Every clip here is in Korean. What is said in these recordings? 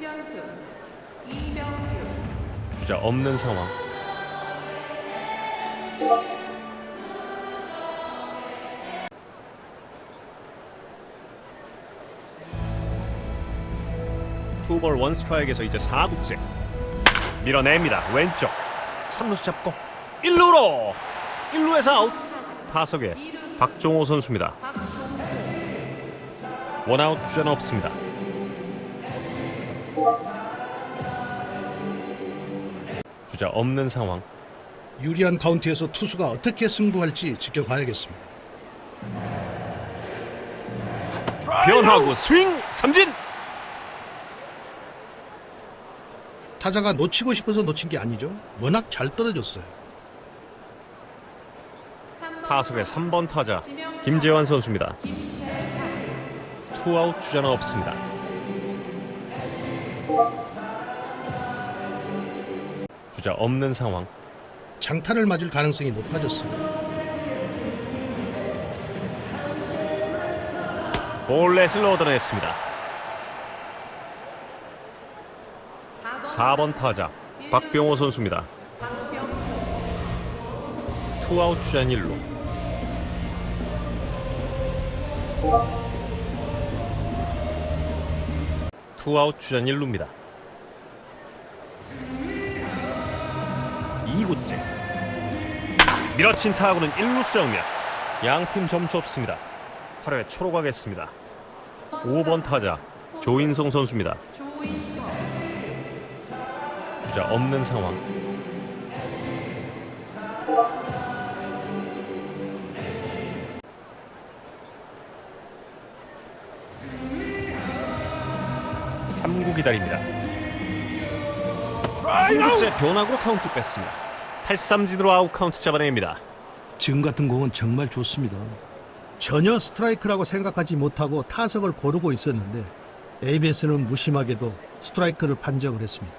김현수, 이병규, 주자 없는 상황. 투볼 원 스트라이크에서 이제 4구째 밀어냅니다. 왼쪽. 3루수 잡고 1루로. 1루에서 아웃. 타석에 박종호 선수입니다. 박종호, 원아웃 주자는 없습니다 주자 없는 상황 유리한 카운트에서 투수가 어떻게 승부할지 지켜봐야겠습니다. 변화구 스윙 삼진 타자가 놓치고 싶어서 놓친 게 아니죠. 워낙 잘 떨어졌어요. 타석의 3번 타자 김재환 선수입니다 투아웃 주자는 없습니다. 주자 없는 상황. 장타를 맞을 가능성이 높아졌어요. 볼넷을 얻어냈습니다. 4번 타자 박병호 선수입니다. 투아웃 주자 1루. 투아웃 주자 1루입니다. 2구째 밀어친 타구는 1루수 정면 양팀 점수 없습니다. 8회 초로 가겠습니다. 5번 타자 조인성 선수입니다. 주자 없는 상황. 삼구 기다립니다. 3구째 변화구로 카운트 뺐습니다. 탈삼진으로 아웃 카운트 잡아냅니다. 지금 같은 공은 정말 좋습니다. 전혀 스트라이크라고 생각하지 못하고 타석을 고르고 있었는데 ABS는 무심하게도 스트라이크를 판정을 했습니다.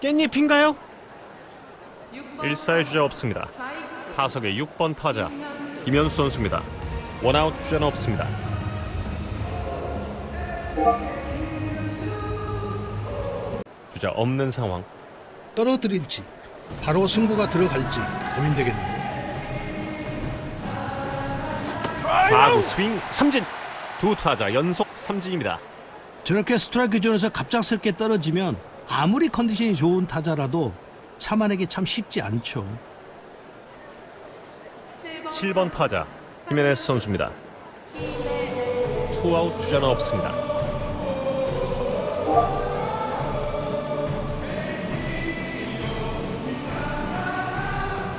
깻잎인가요? 6번 1사의 주자 없습니다. 타석의 6번 타자 김현수 선수입니다. 원아웃 주자는 없습니다. 주자 없는 상황. 떨어뜨릴지 바로 승부가 들어갈지 고민되겠는데요. 4구 스윙 삼진 두 타자 연속 삼진입니다. 저렇게 스트라이크 존에서 갑작스럽게 떨어지면 아무리 컨디션이 좋은 타자라도 참아내기 참 쉽지 않죠. 7번, 7번 타자 히메네스 선수입니다. 투아웃 주자는 없습니다.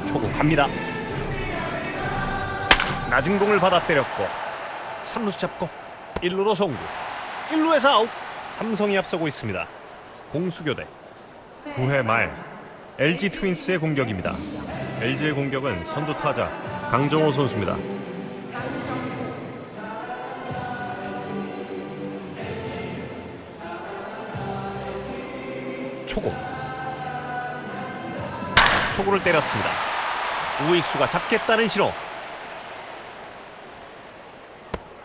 초구 갑니다. 낮은 공을 받아 때렸고 3루수 잡고 1루로 송구 1루에서 아웃 삼성이 앞서고 있습니다. 공수교대 9회 말 LG 트윈스의 공격입니다. LG의 공격은 선두 타자 강정호 선수입니다. 초구 초구를 때렸습니다 우익수가 잡겠다는 신호.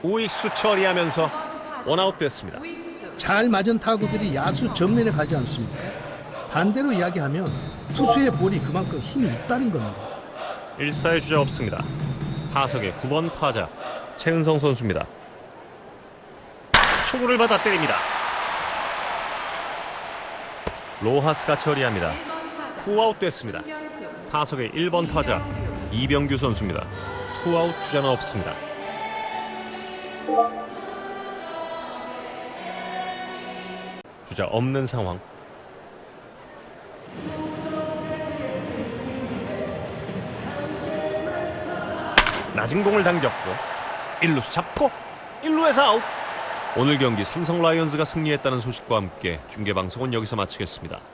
우익수 처리하면서 원아웃 됐습니다. 잘 맞은 타구들이 야수 정면에 가지 않습니다. 반대로 이야기하면 투수의 볼이 그만큼 힘이 있다는 겁니다. 1사의 주자 없습니다. 타석의 9번 타자 최은성 선수입니다. 초구를 받아 때립니다. 로하스가 처리합니다. 1번 타자 투아웃 됐습니다 김현수, 타석의 1번 타자 이병규 선수입니다. 투아웃 주자는 없습니다. 주자 없는 상황. 낮은 공을 당겼고 1루수 잡고 1루에서 아웃. 오늘 경기 삼성 라이온즈가 승리했다는 소식과 함께 중계 방송은 여기서 마치겠습니다.